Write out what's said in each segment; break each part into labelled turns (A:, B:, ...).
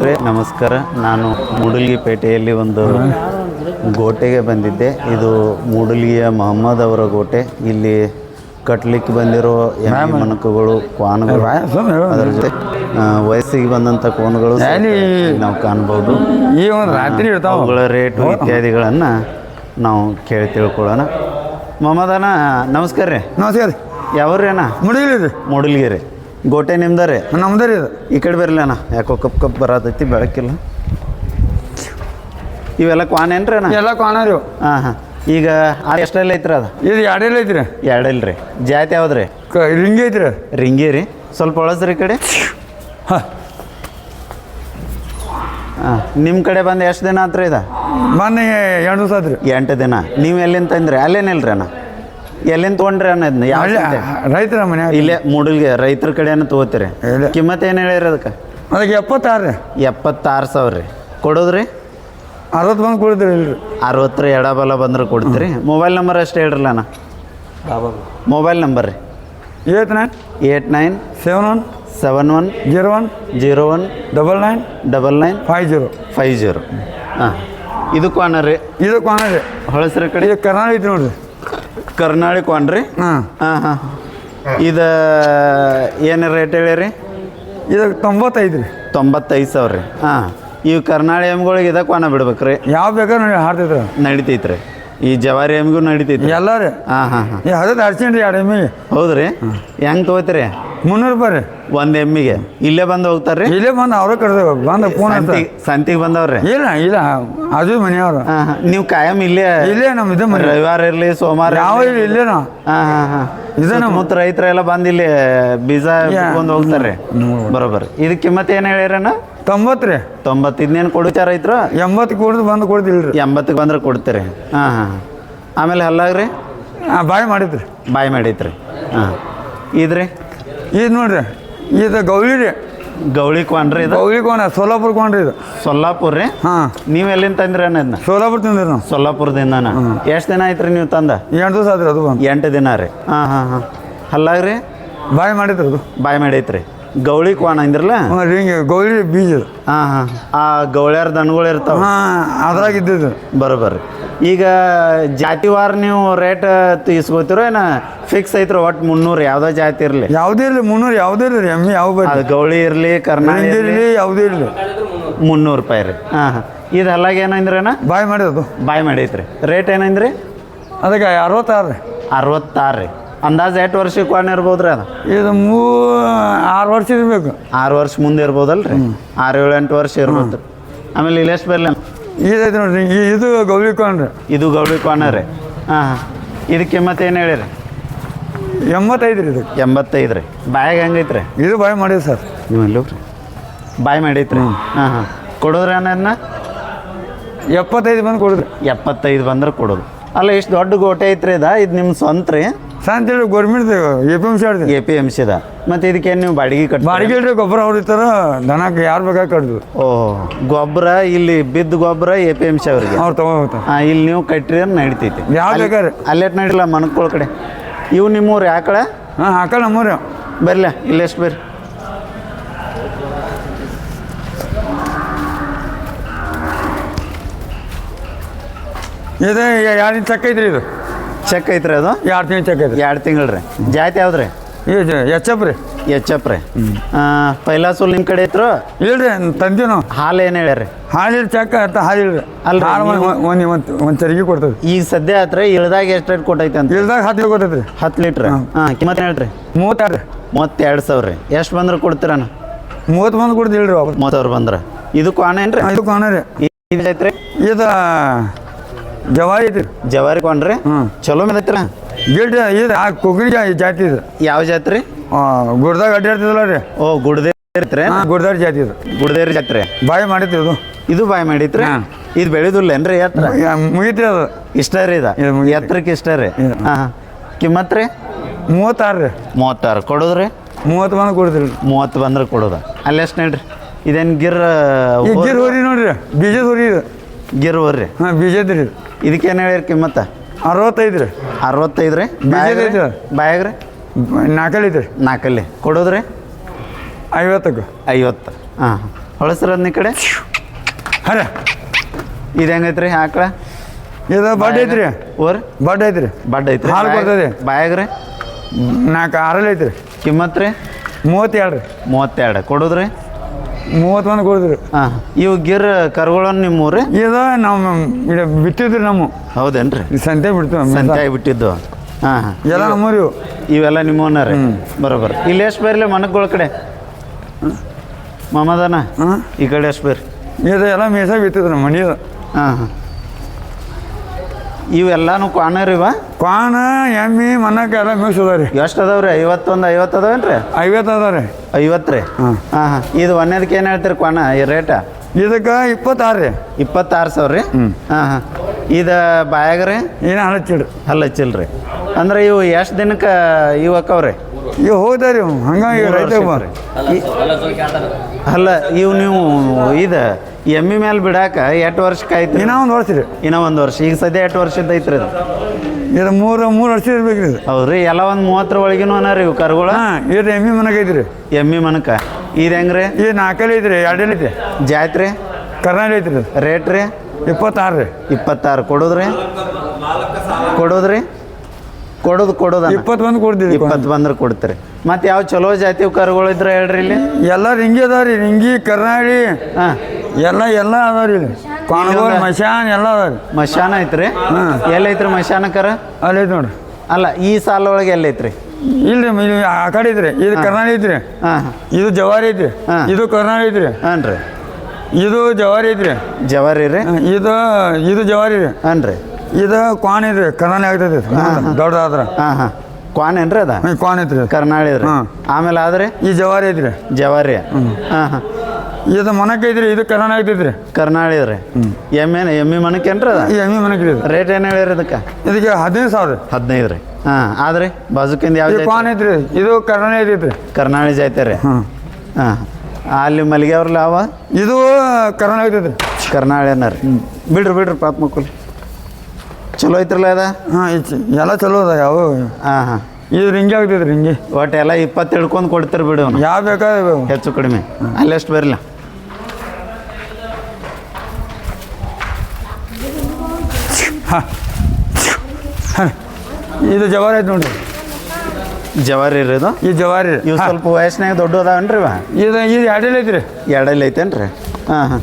A: ಸ್ನೇಹಿತರೆ ನಮಸ್ಕಾರ. ನಾನು ಮೂಡಲ್ಗಿಪೇಟೆಯಲ್ಲಿ ಒಂದು ಗೋಟೆಗೆ ಬಂದಿದ್ದೆ. ಇದು ಮೂಡಲ್ಗಿಯ ಮಹಮ್ಮದ್ ಅವರ ಗೋಟೆ. ಇಲ್ಲಿ ಕಟ್ಲಿಕ್ಕೆ ಬಂದಿರೋ ಎಮ್ಮೆ ಮಣಕಗಳು ಕ್ವಾನ್ಗಳು ಅದರ ಜೊತೆ ವಯಸ್ಸಿಗೆ ಬಂದಂಥ ಕೋನುಗಳು ನಾವು ಕಾಣ್ಬೋದು.
B: ಈ ಒಂದು ರಾತ್ರಿ
A: ಅವುಗಳ ರೇಟು ಇತ್ಯಾದಿಗಳನ್ನು ನಾವು ಕೇಳಿ ತಿಳ್ಕೊಳ್ಳೋಣ. ಮಹಮ್ಮದನ ನಮಸ್ಕಾರ ರೀ.
B: ನಮಸ್ಕಾರ
A: ಯಾವ್ರಿ ಅಣ್ಣ? ಮೂಡಲ್ಗಿರಿ. ಗೋಟೆ ನಿಮ್ದಾರೆ?
B: ನಮ್ದೇ ರೀ ಇದು.
A: ಈ ಕಡೆ ಬರಲಿ ಅಣ್ಣ. ಯಾಕೋ ಕಪ್ ಕಪ್ ಬರತೈತಿ ಬೆಳಕಿಲ್ಲ. ಇವೆಲ್ಲ ಕ್ವಾನ್ ಏನ್ರಿ ಅಣ್ಣ?
B: ಎಲ್ಲ ಕಾಣ ರೀ
A: ಹಾಂ ಹಾಂ. ಈಗ ಆ ಎಷ್ಟೆಲ್ಲ ಐತ್ರಿ ಅದು?
B: ಇದು ಎರಡೆಲ್ಲ ಐತ್ರಿ.
A: ಎರಡಿಲ್ಲ ರೀ ಜಾತಿ ಯಾವ್ದು ರೀ
B: ಕ ರಿಂಗಿ ಐತ್ರಿ.
A: ರಿಂಗಿ ರೀ. ಸ್ವಲ್ಪ ಒಳಸ್ರಿ ಈ ಕಡೆ.
B: ಹಾಂ.
A: ಹಾಂ ನಿಮ್ಮ ಕಡೆ ಬಂದು ಎಷ್ಟು ದಿನ ಆತ್ರಿ ಇದು?
B: ಮೊನ್ನೆ ಎರಡು ದಿವಸ ಆತ್ರಿ.
A: ಎಂಟು ದಿನ. ನೀವು ಎಲ್ಲಿಂದ ತಂದ್ರಿ? ಅಲ್ಲೇನಿಲ್ರಿ ಅಣ್ಣ? ಎಲ್ಲಿಂದ ತೊಗೊಂಡ್ರಿ ಅನ್ನೋದ್ನ?
B: ರೈತರ ಮನೆ
A: ಇಲ್ಲೇ ಮೂಡಲ್ಗೆ ರೈತರ ಕಡೆನ ತೊಗೋತೀರಿ. ಕಿಮ್ಮತ್ ಏನು ಹೇಳಿರಿ ಅದಕ್ಕೆ?
B: ಅದಕ್ಕೆ ಎಪ್ಪತ್ತಾರು ರೀ.
A: ಎಪ್ಪತ್ತಾರು ಸಾವಿರ ರೀ. ಕೊಡೋದ್ರಿ?
B: ಅರವತ್ತು ಬಂದು ಕೊಡ್ತೀರಿ ಇಲ್ರಿ.
A: ಅರವತ್ತರ ಎಡಬಲ ಬಂದ್ರೆ ಕೊಡ್ತೀರಿ. ಮೊಬೈಲ್ ನಂಬರ್ ಅಷ್ಟೇ ಹೇಳ್ರಲ್ಲ ಅಣ್ಣ? ಮೊಬೈಲ್ ನಂಬರ್ ರೀ.
B: Eight nine.
A: Eight nine.
B: Seven one.
A: Seven one.
B: Zero one.
A: Zero one.
B: Double nine.
A: Double nine.
B: Five zero.
A: Five zero. ಹಾಂ. ಇದಕ್ಕೂ ಅಣ್ಣ ರೀ.
B: ಇದಕ್ಕೂ ಅಣ್ಣ ರೀ.
A: ಹೊಳಸ್ರ ಕಡೆ?
B: ಕರ್ನಾಟಕ ಐತಿ ನೋಡ್ರಿ.
A: ಕರ್ನಾಳಿ ಕ್ವಾನ್ ರೀ
B: ಹಾಂ.
A: ಹಾಂ ಹಾಂ. ಇದು ಏನು ರೇಟ್ ಹೇಳಿರಿ?
B: ಇದು ತೊಂಬತ್ತೈದು ರೀ.
A: ತೊಂಬತ್ತೈದು ಸಾವಿರ ರೀ. ಹಾಂ. ಇವು ಕರ್ನಾಳಿ ಎಮ್ಗಳಿಗೆ ಇದಕ್ಕೆ ಕ್ವಾನ ಬಿಡ್ಬೇಕು ರೀ
B: ಯಾವ ಬೇಕಾದ್ರೆ ಹಾಡ್ತೈತ್ರಿ
A: ನಡಿತೈತೆ ರೀ ಈ ಜವಾರಿ ಎಮ್ಗೂ ನಡೀತೈತಿ.
B: ಎಲ್ಲ ರೀ?
A: ಹಾಂ ಹಾಂ ಹಾಂ.
B: ಹರ್ಸೀನಿ ರೀ ಎರಡು ಎಮ್ಮಿ.
A: ಹೌದ್ರಿ? ಹೆಂಗೆ ತೊಗೋತೀರಿ?
B: ಮುನ್ನೂರು ರೂಪಾಯಿ ರೀ.
A: ಒಂದು ಎಮ್ಮಿಗೆ. ಇಲ್ಲೇ ಬಂದು ಹೋಗ್ತಾರ್ರಿ?
B: ಇಲ್ಲೇ ಬಂದು ಅವ್ರೇ ಕಟ್ದೇವ ಬಂದು ಫೋನ್ ಅಂತ
A: ಸಂತಿಗೆ ಬಂದವ್ರಿ?
B: ಇಲ್ಲ ಇಲ್ಲ. ಅದು ಮನೆಯವ್ರು.
A: ಹಾಂ ಹಾಂ. ನೀವು ಕಾಯಂ ಇಲ್ಲೇ
B: ಇಲ್ಲೇ ನಮ್ಮ ಇದು ಮನೆ.
A: ರವಿವಾರ ಇರಲಿ ಸೋಮವಾರ
B: ಯಾವ ಇಲ್ಲ ಇಲ್ಲೇ ನಾವು
A: ಹಾಂ ಹಾಂ ಹಾಂ.
B: ಇದು ನಮ್ಮ-
A: ರೈತರೆಲ್ಲ ಬಂದು ಇಲ್ಲಿ ಬೀಜ ಬಂದು ಹೋಗ್ತಾರೆ ಬರೋಬ್ಬರ. ಇದಕ್ಕೆ ಕಿಮ್ಮತ್ ಏನು ಹೇಳಿರಣ್ಣ?
B: ತೊಂಬತ್ತು ರೀ.
A: ತೊಂಬತ್ತು ಇನ್ನೇನು ಕೊಡುತ್ತಾರ ರೈತರು
B: ಎಂಬತ್ತು ಕೊಡ್ದು ಬಂದು ಕೊಡ್ತಿಲ್ಲ ರೀ.
A: ಎಂಬತ್ತಕ್ಕೆ ಬಂದ್ರೆ ಕೊಡ್ತೀರಿ. ಹಾಂ ಹಾಂ ಆಮೇಲೆ ಹಲ್ಲಾಗ್ರಿ?
B: ಬಾಯ್ ಮಾಡಿದ್ರಿ.
A: ಬಾಯ್ ಮಾಡೈತ್ರಿ ಹಾಂ. ಇದ್ರಿ?
B: ಇದು ನೋಡ್ರಿ ಇದು ಗೌಳಿ ರೀ.
A: ಗೌಳಿ ಕ್ವಾನ್ರಿ ಇದು?
B: ಗೌಳಿ ಕೋಣ ಸೋಲಾಪುರ ಕೋಣ ರೀ ಇದು.
A: ಸೊಲ್ಲಾಪುರ ರೀ?
B: ಹಾಂ.
A: ನೀವು ಎಲ್ಲಿಂದ ತಂದ್ರಿ ಅಣ್ಣ ಇದನ್ನ
B: ಸೋಲಾಪುರ ತಿಂದ್ರಿ ನಾವು.
A: ಸೊಲ್ಲಾಪುರದಿಂದನ? ಎಷ್ಟು ದಿನ ಆಯ್ತು ರೀ ನೀವು ತಂದ?
B: ಎಂಟು ದಿವಸ ಆದ್ರಿ ಅದು ಬಂದು.
A: ಎಂಟು ದಿನ ರೀ. ಹಾಂ ಹಾಂ ಹಾಂ. ಹಲ್ಲಾಗ್ರಿ?
B: ಬಾಯ್ ಮಾಡಿದ್ರಿ ಅದು.
A: ಬಾಯ್ ಮಾಡೈತ್ರಿ ಗೌಳಿ ಕ್ವಾಣ ಅಂದ್ರಲ್ಲ?
B: ಹ್ಞೂ ರೀ ಗೌಳಿ ಬೀಜ.
A: ಹಾಂ ಹಾಂ. ಆ ಗೌಳ್ಯಾರ ದನಗಳು ಇರ್ತಾವ.
B: ಹಾಂ ಅದ್ರಾಗ ಇದ್ದಿದ್ದು.
A: ಬರೋಬ್ಬರಿ ಈಗ ಜಾತಿವಾರ ನೀವು ರೇಟ್ ತೀಸ್ಕೋತಿರೋ ಏನ ಫಿಕ್ಸ್ ಐತ್ರ? ಒಟ್ಟು ಮುನ್ನೂರು ಯಾವ್ದೋ ಜಾತಿ ಇರಲಿ.
B: ಯಾವುದೇ ಇರಲಿ ಮುನ್ನೂರು ಯಾವುದೇ ಇರಲಿ ಎಮ್ಮೆ ಯಾವ
A: ಅದು ಗೌಳಿ ಇರಲಿ ಕರ್ನಾಟಕ
B: ಇರಲಿ. ಯಾವುದೇ ಇರಲಿ.
A: ಮುನ್ನೂರು ರೂಪಾಯಿ ರೀ. ಹಾಂ ಹಾಂ. ಇದು ಹಲ್ಲಾಗ ಏನಂದ್ರೇನ
B: ಬಾಯ್ ಮಾಡಿದ್ರು
A: ಬಾಯ್ ಮಾಡೈತ್ರಿ. ರೇಟ್ ಏನಂದ್ರಿ
B: ಅದಕ್ಕೆ ಅರವತ್ತಾರು ರೀ.
A: ಅರವತ್ತಾರು ರೀ. ಅಂದಾಜು ಎಷ್ಟು ವರ್ಷಕ್ಕೆ ಒಣ ಇರ್ಬೋದು ರೀ ಅದು?
B: ಇದು ಮೂ ಆರು ವರ್ಷ ಇರಬೇಕು.
A: ಆರು ವರ್ಷ ಮುಂದೆ ಇರ್ಬೋದಲ್ಲ ರೀ ಆರು ಏಳು ಎಂಟು ವರ್ಷ ಇರ್ಬೋದು. ಆಮೇಲೆ ಇಲ್ಲಿ ಎಷ್ಟು ಬರಲಿ
B: ಇದೈತೆ ನೋಡ್ರಿ ಈ- ಇದು ಗೌರಿ ಕೋಣ ರೀ
A: ಇದು ಗೌರಿ ಕೋಣ ರೀ. ಹಾಂ ಹಾಂ. ಇದಕ್ಕೆ ಮತ್ತೆ ಏನು ಹೇಳಿರಿ?
B: ಎಂಬತ್ತೈದು ರೀ ಇದಕ್ಕೆ.
A: ಎಂಬತ್ತೈದು ರೀ. ಬಾಯಾಗ ಹೆಂಗೈತೆ ರೀ
B: ಇದು ಬಾಯ್ ಮಾಡಿದ್ರಿ ಸರ್.
A: ನೀವು ಅಲ್ಲಿ ಹೋಗ್ರಿ. ಬಾಯ್ ರೀ ಹಾಂ ಹಾಂ. ಕೊಡೋದ್ರಿ ಅನ್ನೋದನ್ನ
B: ಎಪ್ಪತ್ತೈದು ಬಂದು ಕೊಡಿದ್ರಿ
A: ಎಪ್ಪತ್ತೈದು ಬಂದ್ರೆ ಕೊಡೋದು. ಅಲ್ಲ ಇಷ್ಟು ದೊಡ್ಡ ಗೋಟೆ ಐತ್ರಿ ಇದ? ಇದು ನಿಮ್ಮ ಸ್ವಂತ ರೀ
B: ಶಾಂತಿ ಹೇಳಿ government A P M C ಆಡ್ತೀವಿ
A: ಎ ಪಿ ಎಂ ಸಿದ ಮತ್ತು ಇದಕ್ಕೇನು ನೀವು ಬಾಡಿಗೆ ಕಟ್ಟಿ
B: ಬಾಡಿಗೆ ಇಲ್ರಿ ಗೊಬ್ಬರ ಹೊಡಿತಾರ ದನಕ್ಕೆ ಯಾರು ಬೇಕಾಗಿ ಕಟ್ದು.
A: ಓಹ್ ಗೊಬ್ಬರ ಇಲ್ಲಿ ಬಿದ್ದ ಗೊಬ್ಬರ ಎ ಪಿ ಎಂ ಸಿ ಅವ್ರಿಗೆ.
B: ಅವ್ರು ತಗೊಂಡ್ ಹೋಗ್ತಾರೆ
A: ಹಾಂ ಇಲ್ಲಿ ನೀವು ಕಟ್ಟಿರಿ ಅಂತ ನಡಿತೈತಿ.
B: ಯಾವ ಬೇಕಾರೆ.
A: ಅಲ್ಲೇಟ್ ನಡಿಲ್ಲ ಮನಕೊಳ ಕಡೆ. ಇವು ನಿಮ್ಮೂರು ಯಾಕಳ
B: ಹಾಂ ಹಾಕಲ್ಲ ಬರಲ
A: ಬರ್ಲ ಇಲ್ಲೆಷ್ಟು ಬರ್ರಿ.
B: ಇದು ಎರಡು ಇಂಚ್ ಚೆಕ್ ಐತ್ರಿ ಇದು?
A: ಚೆಕ್ ಐತ್ರಿ ಅದು?
B: ಎರಡು ತಿಂಗಳು ಚೆಕ್ ಐತ್ರಿ.
A: ಎರಡು ತಿಂಗಳು ರೀ. ಜಾತಿ ಯಾವ್ದು ರೀ
B: ಎಚ್ ಎಪ್ ರೀ.
A: ಎಚ್ ಎಪ್ ರೀ. ಪೈಲಾಸೂಲ್ ನಿಮ್ಮ ಕಡೆ ಐತ್ರು?
B: ಇಲ್ರಿ ತಂದಿ ನಾವು.
A: ಹಾಲು ಏನು ಹೇಳ್ಯಾರಿ?
B: ಹಾಲಿಲ್ಲ ಚೆಕ್ ಅಂತ ಹಾಲಿಲ್ರಿ
A: ಅಲ್ರಿ,
B: ಹಾಲು ಒಂದು ಒಂದು ಒಂದು ತೆರಿಗೆ ಕೊಡ್ತದೆ
A: ಈಗ ಸದ್ಯ ಆತ್ರಿ ಇಳ್ದಾಗ ಎಷ್ಟು ರೇಟ್ ಕೊಟ್ಟೈತೆ ಅಂತ?
B: ಇಲ್ದಾಗ ಹತ್ತು ಕೊಟ್ಟೈತ್ರಿ.
A: ಹತ್ತು ಲೀಟ್ರ್. ಹಾಂ. ಕಿಮ್ಮತ್ತು ಹೇಳ್ರಿ?
B: ಮೂವತ್ತೆರಡು
A: ಮೂವತ್ತೆರಡು ಸಾವಿರ ರೀ. ಎಷ್ಟು ಬಂದ್ರೆ ಕೊಡ್ತೀರಣ್ಣ
B: ಮೂವತ್ತು ಬಂದು ಕೊಡ್ತಿಲ್ರಿ
A: ಮೂವತ್ತು ಸಾವಿರ ಬಂದ್ರೆ. ಇದು ಕ್ವಾಣ ಏನು ರೀ
B: ಇದು ಕಾಣ ರೀ.
A: ಇದು ಐತ್ರಿ?
B: ಇದು ಜವಾರಿ ಐತಿ
A: ಜವಾರಿ ಕೊಂಡ್ರಿ?
B: ಹ್ಮ್.
A: ಚಲೋ ಮೇಲೈತ್ರ
B: ಗಿಲ್ಟ್ ಇದು ಆ ಕೊಗ್ರಿ ಜಾ- ಜಾತಿ ಇದು.
A: ಯಾವ ಜಾತ್ರಿ
B: ಗುಡ್ದಾಗ ಅಡ್ಡಾಡ್ತಿದ್ಲ ರೀ.
A: ಓ ಗುಡ್ದೇ ಗುಡ್ದೇರ್
B: ಹಾಂ ಜಾತಿ ಇದು.
A: ಗುಡ್ದೇರಿ ಜಾತ್ರೆ
B: ಬಾಯಿ ಮಾಡಿತ್ತು ಇದು.
A: ಇದು ಬಾಯ್ ಮಾಡಿತ್ರಿ?
B: ಹಾಂ.
A: ಇದು ಬೆಳೆದಿಲ್ಲೇನ್ರಿ ಎತ್ತರ
B: ಯಾ- ಅದು.
A: ಇಷ್ಟ ರೀ ಇದ?
B: ಇದು ಮುಗಿತು.
A: ಎತ್ತರಕ್ಕೆ ಇಷ್ಟ ರೀ?
B: ಇದು.
A: ಹಾಂ ಕಿಮ್ಮತ್ ರೀ?
B: ಮೂವತ್ತಾರು ರೀ.
A: ಮೂವತ್ತಾರು. ಕೊಡೋದ್ರಿ
B: ಮೂವತ್ತು ಬಂದ್ರೆ ಕೊಡ್ತೀರಿ.
A: ಮೂವತ್ತು ಬಂದ್ರೆ ಕೊಡೋದು. ಅಲ್ಲಿ ಎಷ್ಟು ನೋಡ್ರಿ ಇದೇನು ಗಿರ್
B: ಈ ಗಿರ್ ಹೋರಿ ನೋಡ್ರಿ. ಬೀಜದ ಹೋರಿ ಇದು.
A: ಗಿರ್ ರೀ
B: ಹಾಂ ಬೀಜದ ರೀ
A: ಇದಕ್ಕೇನು ಹೇಳಿರಿ ಕಿಮ್ಮತ್ತ?
B: ಅರವತ್ತೈದು ರೀ
A: ಅರವತ್ತೈದು ರೀ
B: ಬೀಜದ.
A: ಬಾಯಾಗ ರೀ
B: ನಾಲ್ಕಲ್ಲಿ. ರೀ
A: ನಾಲ್ಕಲ್ಲಿ ಕೊಡೋದ್ರಿ?
B: ಐವತ್ತಕ್ಕೆ.
A: ಐವತ್ತು. ಹಾಂ ಹೊಳಸ್ರದ್ನ ಈ ಕಡೆ?
B: ಹರ.
A: ಇದು ಹೆಂಗೈತ್ರಿ ಆಕಳ?
B: ಇದು ಬಡ್ ಐತ್ರಿ.
A: ಓರ್?
B: ಬಡ್ ಐತ್ರಿ.
A: ಬಡ್ ಐತ್ರಿ.
B: ಹಾಲು ಕೊಡ್ತದೆ.
A: ಬಾಯಾಗ್ರಿ?
B: ನಾಲ್ಕು ಆರಲ್ಲಿ ಐತ್ರಿ
A: ಕಿಮ್ಮತ್ತು ರೀ
B: ಮೂವತ್ತೆರಡು ರೀ
A: ಮೂವತ್ತೆರಡು. ಕೊಡೋದ್ರಿ?
B: ಮೂವತ್ತೊಂದು ಕೊಡಿದ್ರಿ
A: ಹಾಂ ಇವು ಗಿರ್ ಕರ್ಗೋಳನ್ ನಿಮ್ಮ ಊರಿ
B: ಇದು ನಮ್ಮ ಇದು ಬಿತ್ತಿದ್ರಿ ನಮ್ಮ.
A: ಹೌದೇನ್ರಿ?
B: ಸಂತೆ ಬಿಡ್ತೀವಿ
A: ಸಂತೆ ಆಗಿಬಿಟ್ಟಿದ್ದು ಹಾಂ ಹಾಂ.
B: ಎಲ್ಲ ನಮ್ಮೂರಿ ಇವು
A: ಇವೆಲ್ಲ ನಿಮ್ಮ ಓನರ್ ಬರೋಬ್ಬರ ಇಲ್ಲಿ ಎಷ್ಟು ಬೇರೆ ಮನಗಳ ಕಡೆ? ಮಮದನ? ಈ ಕಡೆ ಎಷ್ಟು ಬೇರೆ?
B: ಇದು ಎಲ್ಲ ಮೀಸ ಬಿತ್ತಿದ್ರು ನಮ್ಮ ಮನೆಯದು
A: ಹಾಂ ಹಾಂ. ಇವೆಲ್ಲಾನು ಕ್ವಾಣ ರೀ ಇವ?
B: ಕ್ವಾಣ ಎಮ್ಮಿ ಮನಕ್ಕೆ ಎಲ್ಲ ಮಿಕ್ಸ್ ಅದಾವ ರೀ
A: ಎಷ್ಟು ಅದಾವ ರೀ ಐವತ್ತೊಂದು ಐವತ್ತು ಅದಾವೇನ್ರಿ
B: ಐವತ್ತು ಅದಾವ ರೀ
A: ಐವತ್ತು ರೀ
B: ಹಾಂ.
A: ಹಾಂ. ಇದು ಒಂದೇದಕ್ಕೆ ಏನು ಹೇಳ್ತೀರಿ ಕ್ವಾನ ಈ ರೇಟ?
B: ಇದಕ್ಕೆ ಇಪ್ಪತ್ತಾರು ರೀ.
A: ಇಪ್ಪತ್ತಾರು ಸಾವಿರ ರೀ? ಹಾಂ ಹಾಂ. ಇದು ಬಾಯಾಗ ರೀ
B: ಏನು ಹಲಚಿಲ್ರಿ
A: ಹಲ್ಲ ಹಚ್ಚಿಲ್ರಿ ಅಂದ್ರೆ ಇವು ಎಷ್ಟು ದಿನಕ್ಕೆ ಇವು ಅಕ್ಕವ್ರಿ?
B: ಇವು ಹೋದ್ರಿ ರೀ ಹಂಗಾಗಿ
A: ಅಲ್ಲ ಇವು ನೀವು ಇದು ಎಮ್ಮಿ ಮೇಲೆ ಬಿಡಾಕ ಎಷ್ಟು ವರ್ಷ ಕಾಯ್ತು
B: ಇನ್ನೂ ಒಂದು ವರ್ಷ
A: ಇನ್ನೂ ಒಂದು ವರ್ಷ. ಈಗ ಸದ್ಯ ಎಷ್ಟು ವರ್ಷದ ಐತ್ರಿ ಇದು
B: ಇದು ಮೂರು ಮೂರು ವರ್ಷ ಇರ್ಬೇಕು ರೀ ಇದು.
A: ಹೌದ್ರಿ ಎಲ್ಲ ಒಂದು ಮೂವತ್ತರ ಒಳಗಿನೂ ಅನ ರೀ ಇವು ಕರುಗಳು?
B: ಇದು ಎಮ್ಮಿ ಮನಕ ಐತ್ರಿ.
A: ಎಮ್ಮಿ ಮನಕ. ಇದು ಹೆಂಗ್ರಿ?
B: ಈ ನಾಲ್ಕಲ್ಲಿ ಐತ್ರಿ ಎರಡಲ್ಲಿ ಐತಿ
A: ಜಾತ್ರೆ?
B: ಕರ್ನಾಟಕ ಐತ್ರಿ ಇದು.
A: ರೇಟ್ ರೀ?
B: ಇಪ್ಪತ್ತಾರು ರೀ.
A: ಇಪ್ಪತ್ತಾರು ಕೊಡೋದ್ರಿ? ಕೊಡೋದ್ರಿ? ಕೊಡೋದು ಕೊಡೋದ
B: ಇಪ್ಪತ್ತೊಂದು ಕೊಡ್ತೀವಿ
A: ಇಪ್ಪತ್ತು ಬಂದ್ರೆ ಕೊಡ್ತೀರಿ. ಮತ್ತೆ ಯಾವ ಚಲೋ ಜಾತಿ ಕರುಗಳು ಇದ್ರೆ ಹೇಳ್ರಿ ಇಲ್ಲಿ?
B: ಎಲ್ಲ ರಿಂಗಿ ಅದಾವ ರೀ ರಿಂಗಿ ಕರ್ನಾಡಿ
A: ಹಾಂ.
B: ಎಲ್ಲ ಎಲ್ಲ ಅದಾವ ರೀ ಇಲ್ಲಿ ಮಶಾನ್ ಎಲ್ಲ ಅದಾವ ರೀ
A: ಮಶಾನ ಐತ್ರಿ?
B: ಎಲ್ಲ
A: ಎಲ್ಲೈತ್ರಿ ಮಶಾನ ಕರ?
B: ಅಲ್ಲಿ ಐತಿ ನೋಡ್ರಿ.
A: ಅಲ್ಲ ಈ ಸಾಲ ಒಳಗೆ ಎಲ್ಲೈತ್ರಿ?
B: ಇಲ್ರಿ ಆ ಕಡೆ ಐತ್ರಿ. ಇದು ಕರ್ನಾಟಕ ಐತ್ರಿ.
A: ಹಾಂ.
B: ಇದು ಜವಾರಿ ಐತ್ರಿ. ಇದು ಕರ್ನಾಡ ಐತ್ರಿ.
A: ಹಾಂ ರೀ
B: ಇದು ಜವಾರಿ ಐತ್ರಿ.
A: ಜವಾರಿ ರೀ?
B: ಇದು ಇದು ಜವಾರಿ ರೀ.
A: ಹಾಂ ರೀ
B: ಇದು ಕ್ವಾನ್ ಐತ್ರಿ. ಕರ್ನಾಟಕ ಆಗ್ತೈತಿ ದೊಡ್ಡದಾದ್ರ.
A: ಹಾಂ ಹಾಂ. ಕ್ವಾನ್ ಏನ್ರಿ ಅದ?
B: ಕ್ವಾನ್ ಐತ್ರಿ.
A: ಕರ್ನಾಳಿ ರೀ ಆಮೇಲೆ ಆದ್ರೆ?
B: ಈ ಜವಾರಿ ಐತ್ರಿ.
A: ಜವಾರಿ. ಹಾಂ ಹಾಂ.
B: ಇದು ಮನಕ್ಕೆ ಐತ್ರಿ ಇದು ಕರ್ನಾಟಕ ಆಗ್ತೈತ್ರಿ
A: ಕರ್ನಾಳಿ ರೀ ಎಮ್ಮೆ ಎಮ್ಮಿ ಮನಕೇನ್ರಿ ಅದ?
B: ಈ ಎಮ್ಮಿ ಮನಕ್ಕೆ ಇದು.
A: ರೇಟ್ ಏನು ಹೇಳಿರಿ ಇದಕ್ಕೆ?
B: ಇದಕ್ಕೆ ಹದಿನೈದು ಸಾವಿರ
A: ಹದಿನೈದು ರೀ. ಹಾಂ ಆದ್ರಿ ಬಾಜುಕಿಂದ ಯಾವ
B: ಕ್ವಾನ್ ಐತ್ರಿ ಇದು ಕರ್ನಾಳಿ ಐತೈತ್ರಿ
A: ಕರ್ನಾಳಿ ಜಾಯ್ತೆ ರೀ.
B: ಹಾಂ
A: ಹಾಂ ಅಲ್ಲಿ ಮಲ್ಲಿಗೆ ಅವ್ರಲ್ಲ ಅವ
B: ಇದು ಕರ್ನಾಳಿ ಐತೈತ್ರಿ
A: ಕರ್ನಾಳಿ ಅನ್ನ ರೀ? ಬಿಡ್ರಿ ಬಿಡ್ರಿ ಪಾಪ ಮಕ್ಕಳು ಚಲೋ ಐತ್ರಲ್ಲ ಅದ?
B: ಹಾಂ ಎಲ್ಲ ಚಲೋ ಅದ ಯಾವ?
A: ಹಾಂ ಹಾಂ.
B: ಇದು ರಿಂಗಿ ಆಗ್ತಿದ್ರಿ ರಿಂಗಿ.
A: ಒಟ್ಟು ಎಲ್ಲ ಇಪ್ಪತ್ತು ಹಿಡ್ಕೊಂಡು ಕೊಡ್ತಾರೆ ಬಿಡು
B: ಯಾವ ಬೇಕಾದ್ರೆ
A: ಹೆಚ್ಚು ಕಡಿಮೆ. ಅಲ್ಲೆಷ್ಟು ಬರಲ್ಲ
B: ಇದು ಜವಾರಿ ಐತೆ ನೋಡಿರಿ.
A: ಜವಾರಿ ರೀ ಇದು?
B: ಈ ಜವಾರಿ
A: ಇವು ಸ್ವಲ್ಪ ವಯಸ್ಸಿನಾಗ ದೊಡ್ಡ ಅದಾವನ್ರಿ ಇವ?
B: ಇದು ಇದು ಎರಡಲ್ಲಿ ಐತ್ರಿ.
A: ಎರಡಲ್ಲಿ ಐತೇನ್ರಿ? ಹಾಂ ಹಾಂ.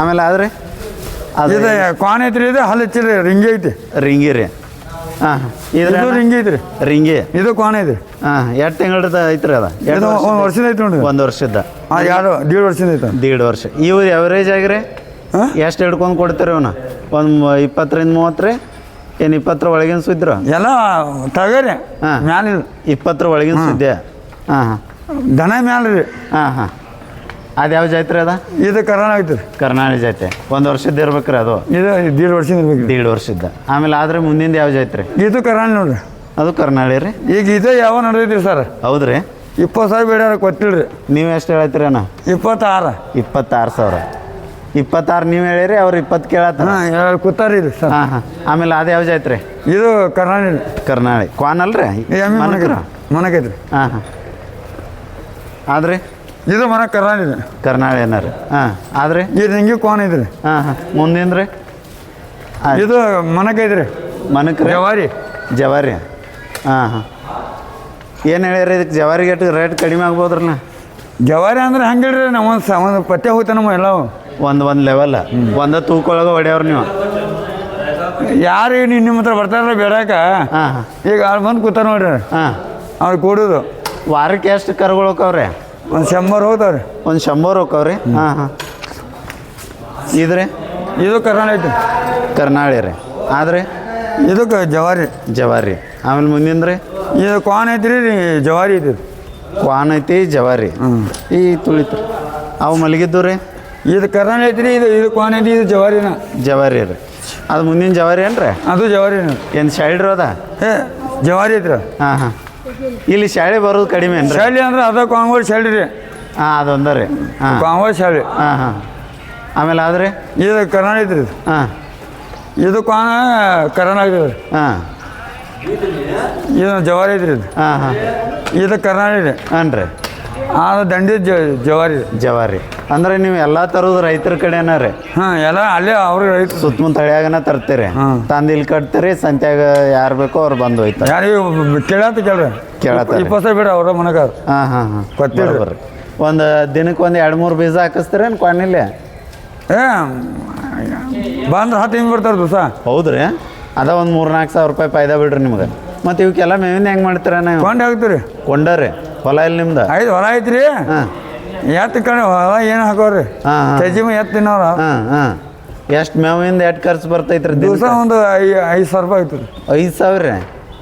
A: ಆಮೇಲೆ ಆದ್ರಿ? ಅದು
B: ಇದು ಕ್ವಾನ್ ಐತ್ರಿ ಇದು ಹಲ್ ಹಚ್ಚಿರಿ ರಿಂಗಿ ಐತಿ.
A: ರಿಂಗಿ ರೀ. ಹಾಂ ಹಾಂ.
B: ಇದು ರಿಂಗಿ ಐತ್ರಿ.
A: ರಿಂಗಿ.
B: ಇದು ಕ್ವಾನ್ ಐತ್ರಿ.
A: ಹಾಂ ಎರಡು ತಿಂಗಳದ ಐತ್ರಿ ಅದ?
B: ಎರಡು ಒಂದು ವರ್ಷದ? ಐತಿ ನೋಡ್ರಿ.
A: ಒಂದು ವರ್ಷದ.
B: ಹಾಂ ಎರಡು ದೀಡ್ ವರ್ಷದ ಐತೆ
A: ದೀಡ್ ವರ್ಷ. ಇವು ಎವರೇಜ್ ಆಗಿರಿ?
B: ಹಾಂ
A: ಎಷ್ಟು ಹಿಡ್ಕೊಂಡು ಕೊಡ್ತೀರಿ ಅವನ ಒಂದು ಇಪ್ಪತ್ತರಿಂದ ಮೂವತ್ತು ರೀ ಏನು ಇಪ್ಪತ್ತರ ಒಳಗಿನ ಸುದ್ದಿರ?
B: ಎಲ್ಲ ತಗರಿ.
A: ಹಾಂ.
B: ಮ್ಯಾಲ
A: ಇಪ್ಪತ್ತರ ಒಳಗಿನ ಸುದ್ದಿ ಹಾಂ ಹಾಂ.
B: ದನ ಮ್ಯಾಲ ರೀ
A: ಹಾಂ ಹಾಂ. ಅದು ಯಾವ ಜಾತ್ರೆ ಅದ?
B: ಇದು ಕರ್ನಾಟಕ ಐತ್ರಿ
A: ಕರ್ನಾಟಕ ಜಾತ್ರೆ. ಒಂದು ವರ್ಷದ ರೀ ಅದು.
B: ಇದು ದೀಡ್ ವರ್ಷದ ಇರ್ಬೇಕು
A: ದೀಡ್ ವರ್ಷದ ಆಮೇಲೆ ಆದ್ರೆ ಮುಂದಿಂದ ಯಾವ ಜಾತ್ರೆ?
B: ಇದು ಕರ್ನಾಟಕ ನೋಡ್ರಿ.
A: ಅದು ಕರ್ನಾಳಿ ರೀ.
B: ಈಗ ಇದು ಯಾವ ನಡೆದೈತ್ರಿ ಸರ್?
A: ಹೌದ್ರಿ.
B: ಇಪ್ಪತ್ತು ಸಾವಿರ ಬೇಡ ಕೊಟ್ಟಿಲ್ರಿ
A: ನೀವು ಎಷ್ಟು ಹೇಳ್ತೀರಿ ಅಣ್ಣ?
B: ಇಪ್ಪತ್ತಾರು.
A: ಇಪ್ಪತ್ತಾರು ಸಾವಿರ. ಇಪ್ಪತ್ತಾರು ನೀವು ಹೇಳಿರಿ ಅವ್ರು ಇಪ್ಪತ್ತು ಕೇಳತ್ತಾರ.
B: ಹಾಂ ಎರಡು ಕೂತಾರಿ ರೀ ಸರ್.
A: ಹಾಂ ಹಾಂ. ಆಮೇಲೆ ಅದು ಯಾವ ಐತ್ರಿ
B: ಇದು ಕರ್ನಾಳಿ
A: ಕರ್ನಾಳಿ. ಕ್ವಾನ್ ಅಲ್ರಿ?
B: ಎಮ್ಮೆ
A: ಮನಕ್ರ
B: ಮನಕೈತ್ರಿ
A: ಹಾಂ ಹಾಂ. ಆದ್ರಿ?
B: ಇದು ಮನ ಕರ್ನಾಟಕ
A: ಕರ್ನಾಳಿ ಏನಾರ ಹಾಂ ಆದ್ರಿ?
B: ಇದು ಹಿಂಗೆ ಕ್ವಾನ್ ಐತ್ರಿ.
A: ಹಾಂ ಹಾಂ. ಮುಂದಿನ ರೀ
B: ಇದು ಮನಕೈತ್ರಿ
A: ಮನಕ್ರಿ
B: ಜವಾರಿ.
A: ಜವಾರಿ. ಹಾಂ ಹಾಂ. ಏನು ಹೇಳಿರಿ ಇದಕ್ಕೆ? ಜವಾರಿಗೆ ಎಷ್ಟು ರೇಟ್ ಕಡಿಮೆ ಆಗ್ಬೋದ್ರಲ್ಲ?
B: ಜವಾರಿ ಅಂದ್ರೆ ಹಂಗಿಲ್ರಿ ನಾವು ಒಂದು ಸ ಒಂದು ಪತ್ತೆ ಹೋಗ್ತಾನೆ ಎಲ್ಲವು.
A: ಒಂದು ಒಂದು ಲೆವೆಲ್ ಒಂದ ತೂಕೊಳಗೆ ಹೊಡೆಯವ್ರು ನೀವು.
B: ಯಾರು ನೀವು ನಿಮ್ಮ ಹತ್ರ ಬರ್ತಾರಲ್ಲ ಬೇಡಾಕ?
A: ಹಾಂ.
B: ಈಗ ಆಳು ಬಂದು ಕೂತ ನೋಡ್ರಿ.
A: ಹಾಂ.
B: ಅವ್ರು ಕೊಡೋದು.
A: ವಾರಕ್ಕೆ ಎಷ್ಟು ಕರುಗಳು ಹೋಕವ್ರಿ
B: ಒಂದು ಶಂಬರ್ ಹೋಗ್ತಾವ್ರಿ.
A: ಒಂದು ಶಂಬರ್ ಹೋಕವ್ರಿ ಹಾಂ ಹಾಂ. ಇದ್ರಿ?
B: ಇದು ಕರ್ನಾಳಿ ಐತಿ
A: ಕರ್ನಾಳಿ ರೀ. ಆದ್ರಿ?
B: ಇದು ಜವಾರಿ.
A: ಜವಾರಿ. ಆಮೇಲೆ ಮುಂದಿನ ರೀ?
B: ಇದು ಕ್ವಾನ್ ಐತ್ರಿ ಜವಾರಿ ಐತಿ
A: ಕ್ವಾನ್ ಐತಿ ಜವಾರಿ. ಈ ತುಳಿತು ಅವು ಮಲಗಿದ್ದು ರೀ?
B: ಇದು ಕರ್ನಾಟಕ ಐತ್ರಿ ಇದು ಇದು ಕೋನ್ ಐತಿ ಇದು ಜವಾರಿನ.
A: ಜವಾರಿ ರೀ ಅದು ಮುಂದಿನ ಜವಾರಿ ಏನ್ರಿ?
B: ಅದು ಜವಾರಿನ
A: ಏನು ಶಾಳಿ ಅದ
B: ಏ ಜವಾರಿ ಐತ್ರ
A: ಹಾಂ ಹಾಂ. ಇಲ್ಲಿ ಶಾಲೆ ಬರೋದು ಕಡಿಮೆ ಏನ್ರಿ?
B: ಶಾಳಿ ಅಂದ್ರೆ ಅದ ಕಾಂಗ್ರೆಸ್ ಶಾಳಿ ರೀ.
A: ಹಾಂ ಅದೊಂದ ರೀ. ಹಾಂ.
B: ಕಾಂಗೋಲ್ ಶಾಳಿ.
A: ಹಾಂ ಹಾಂ. ಆಮೇಲೆ ಆದ್ರೆ
B: ಇದು ಕರ್ನಾಟಕ ಐತ್ರಿ ಇದು.
A: ಹಾಂ.
B: ಇದು ಕಾಂಗ ಕರ್ನಾಟಕ ರೀ
A: ಹಾಂ.
B: ಇದು ಜವಾರಿ ಐತ್ರಿ ಇದು.
A: ಹಾಂ ಹಾಂ.
B: ಇದು ಕರ್ನಾಟಕ ರೀ
A: ಹಾಂ ರೀ
B: ಅದು ದಂಡಿ ಜವಾರಿ.
A: ಜವಾರಿ. ಅಂದ್ರೆ ನೀವು ಎಲ್ಲ ಥರದ ರೈತರ ಕಡೆನ ರೀ.
B: ಹಾಂ ಎಲ್ಲ ಅಲ್ಲೇ ಅವ್ರಿಗೆ ರೈತ
A: ಸುತ್ತಮುತ್ತ ಹಳ್ಯಾಗನ ತರ್ತೀರಿ.
B: ಹಾಂ.
A: ತಂದು ಇಲ್ಲಿ ಕಟ್ತೀರಿ ಸಂತ್ಯಾಗ ಯಾರು ಬೇಕೋ ಅವ್ರು ಬಂದು ಹೋಯ್ತಾರೆ
B: ಯಾರಿಗೆ ಕೇಳತ್ತ ಕೇಳ್ರಿ.
A: ಕೇಳತ್ತಾರ.
B: ಇಪ್ಪತ್ತು ಸಾವಿರ ಬಿಡ್ರಿ ಅವ್ರ ಮನೆಗೆ
A: ಹಾಂ ಹಾಂ ಹಾಂ.
B: ಗೊತ್ತಿಲ್ಲ.
A: ಬರ್ರಿ ಒಂದು ದಿನಕ್ಕೆ ಒಂದು ಎರಡು ಮೂರು ಬೀಜ ಹಾಕಿಸ್ತೀರೇನು ಕ್ವಾನಿಲೆ
B: ಏ ಬಂದ್ರೆ ಹತ್ತು ಹಿಂಗೆ ಬರ್ತಾರೆ ದಿವಸ.
A: ಹೌದ್ರಿ. ಅದ ಒಂದು ಮೂರು ನಾಲ್ಕು ಸಾವಿರ ರೂಪಾಯಿ ಫಾಯ್ದಾ ಬಿಡ್ರಿ ನಿಮ್ಗೆ. ಮತ್ತು ಇವಕ್ಕೆಲ್ಲ ಮೇವಿಂದ ಹೆಂಗೆ ಮಾಡ್ತೀರ ನೀವು?
B: ಕೊಂಡೆ ಹಾಕ್ತೀರಿ.
A: ಕೊಂಡರಿ ಹೊಲ ಇಲ್ಲಿ ನಿಮ್ದು?
B: ಐದು ಹೊಲ ಐತ್ರಿ.
A: ಹಾಂ.
B: ಎತ್ತು ಕಣ ಹೊಲ ಏನು ಹಾಕೋರಿ?
A: ಹಾಂ ಹಾಂ.
B: ಚಜ್ಜಿಮ ಎತ್ತು ತಿನ್ನೋರ.
A: ಹಾಂ ಹಾಂ. ಎಷ್ಟು ಮೇವಿಂದ ಎಷ್ಟು ಖರ್ಚು ಬರ್ತೈತ್ರಿ
B: ದಿವಸ
A: ದಿವಸ
B: ಒಂದು ಐ ಐದು ಸಾವಿರ ರೂಪಾಯಿ ಐತ್ರಿ.
A: ಐದು ಸಾವಿರ?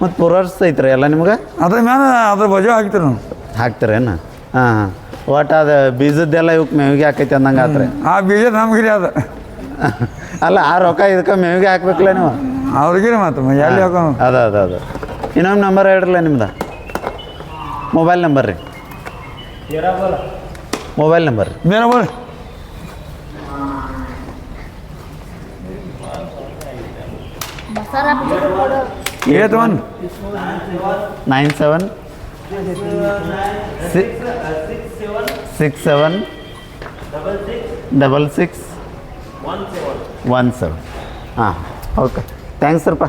A: ಮತ್ತು ಐತ್ರಿ ಎಲ್ಲ ನಿಮ್ಗೆ?
B: ಅದ್ರ ಮೇಲೆ ಅದ್ರ ಬಜೆ ಹಾಕ್ತೀರಿ ನಾವು.
A: ಹಾಕ್ತೀರೇನು ಹಾಂ ಹಾಂ. ಒಟ್ಟು ಅದು ಬೀಜದ್ದೆಲ್ಲ ಇವಕ್ಕೆ ಮೇವಿಗೆ ಹಾಕೈತಿ ಅಂದಂಗೆ ಆತ್ರಿ.
B: ಆ ಬೀಜ ನಮ್ಗಿರಿ ಅದು.
A: ಅಲ್ಲ ಆ ರೊಕ್ಕ ಇದಕ್ಕೆ ಮೇವಿಗೆ ಹಾಕ್ಬೇಕಲ್ಲ ನೀವು?
B: ಅವ್ರಿಗಿರಿ ಮಾತ್ರ ಎಲ್ಲಿ ಹಾಕೋಣ
A: ಅದ ಅದ ಅದ. ಇನ್ನೊಂದು ನಂಬರ್ ಹೇಳ್ರಲ್ಲ ನಿಮ್ದು? ಮೊಬೈಲ್ ನಂಬರ್ ರೀ. ಮೊಬೈಲ್ ನಂಬರ್ ರೀ.
B: ಏಟ್ ಬೋಲ್ one.
A: Nine seven six seven double six one seven ಹಾಂ ಓಕೆ ಥ್ಯಾಂಕ್ಸ್ ಸರ್ಪ